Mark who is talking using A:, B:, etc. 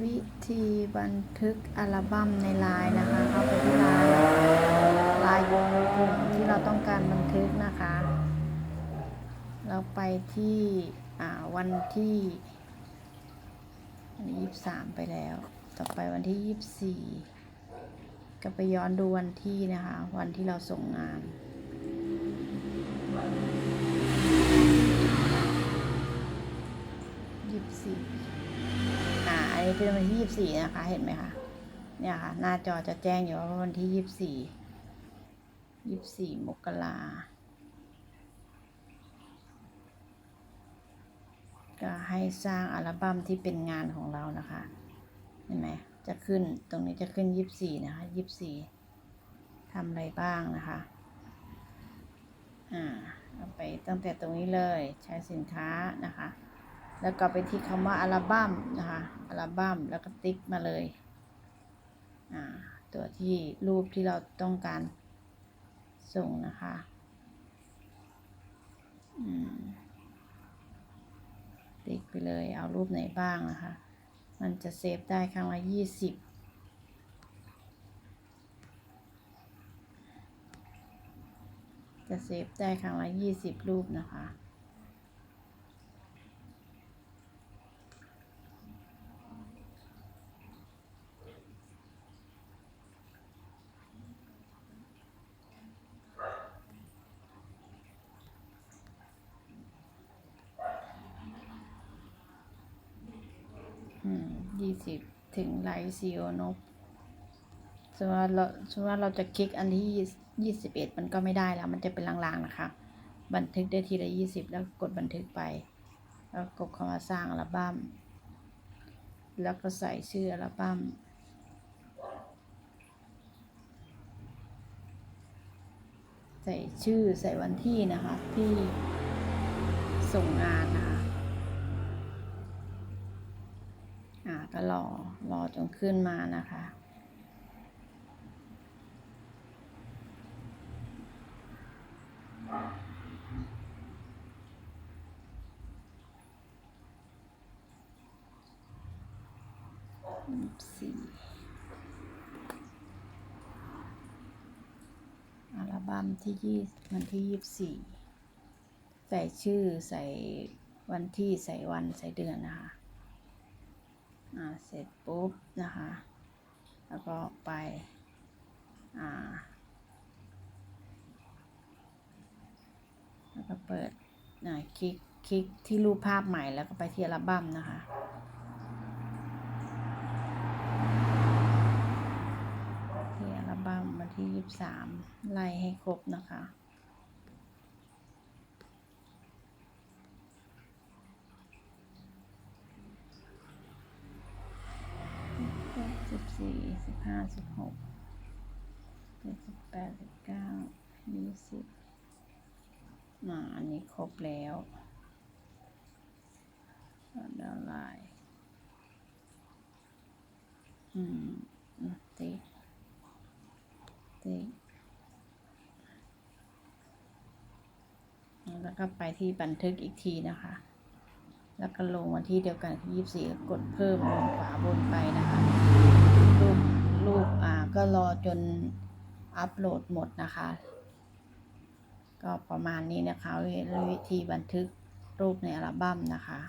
A: วิธีบันทึกอัลบั้มในไลน์นะคะเข้าไปที่ไลน์ไลน์กลุ่มที่เราต้องการบันทึกนะคะ เราไปที่อ่าวันที่วันนี้ยี่สามไปแล้ว ต่อไปวันที่ยี่สี่ก็ไปย้อนดูวันที่นะคะ วันที่เราส่งงานยี่สิ บสี่อ่าอันนี้เป็นวันที่ยี่สิบสี่นะคะ เห็นไหมคะ เนี่ยค่ะ หน้าจอจะแจ้งอยู่ว่าวันที่ยี่สิบสี่ยี่สิบสี่มกราก็ให้สร้างอัลบั้มที่เป็นงานของเรานะคะ เห็นไหม จะขึ้น ตรงนี้จะขึ้นยี่สิบสี่นะคะยี่สิบสี่ทำอะไรบ้างนะคะ อ่า เอาไปตั้งแต่ตรงนี้เลย ใช้สินค้านะคะ แล้วก็ไปที่คำว่าอัลบั้มนะคะอัลบั้มแล้วก็ติ๊กมาเลยอ่าตัวที่รูปที่เราต้องการส่งนะคะอืมติ๊กไปเลยเอารูปไหนบ้างนะคะ มันจะเซฟได้ครั้งละยี่สิบจะเซฟได้ครั้งละยี่สิบรูปนะคะ ยี่สิบถึงไลท์ซีโอนบสมมติว่าเราสมมติว่าเราจะคลิกอันที่ยี่สิบเอ็ดมันก็ไม่ได้แล้ว มันจะเป็นลางๆนะคะ บันทึกได้ทีละยี่สิบแล้วกดบันทึกไป แล้วกดคำว่าสร้างอัลบั้ม แล้วก็ใส่ชื่ออัลบั้มใส่ชื่อใส่วันที่นะคะที่ส่งงานนะคะ อ่า ก็รอรอจนขึ้นมานะคะยี่สิบสี่อัลบั้มที่ยี่วันที่ยี่สิบสี่ใส่ชื่อใส่วันที่ใส่วันใส่เดือนนะคะ อ่าเสร็จปุ๊บนะคะ แล้วก็ไปอ่าแล้วก็เปิดอ่าคลิกคลิกที่รูปภาพใหม่แล้วก็ไปที่อัลบั้มนะคะที่อัลบั้มวันที่ยี่สามไล่ให้ครบนะคะ สิบสี่สิบห้าสิบหกเจ็ดสิบแปดสิบเก้ายี่สิบอ่าอันนี้ครบแล้วดาวน์ไลน์อืมอืมติติแล้วก็ไปที่บันทึกอีกทีนะคะ แล้วก็ลงวันที่เดียวกันที่ยี่สี่กดเพิ่มลงขวาบนไปนะคะรูปรูปอ่าก็รอจนอัปโหลดหมดนะคะ ก็ประมาณนี้นะคะวิธีบันทึกรูปในอัลบั้มนะคะ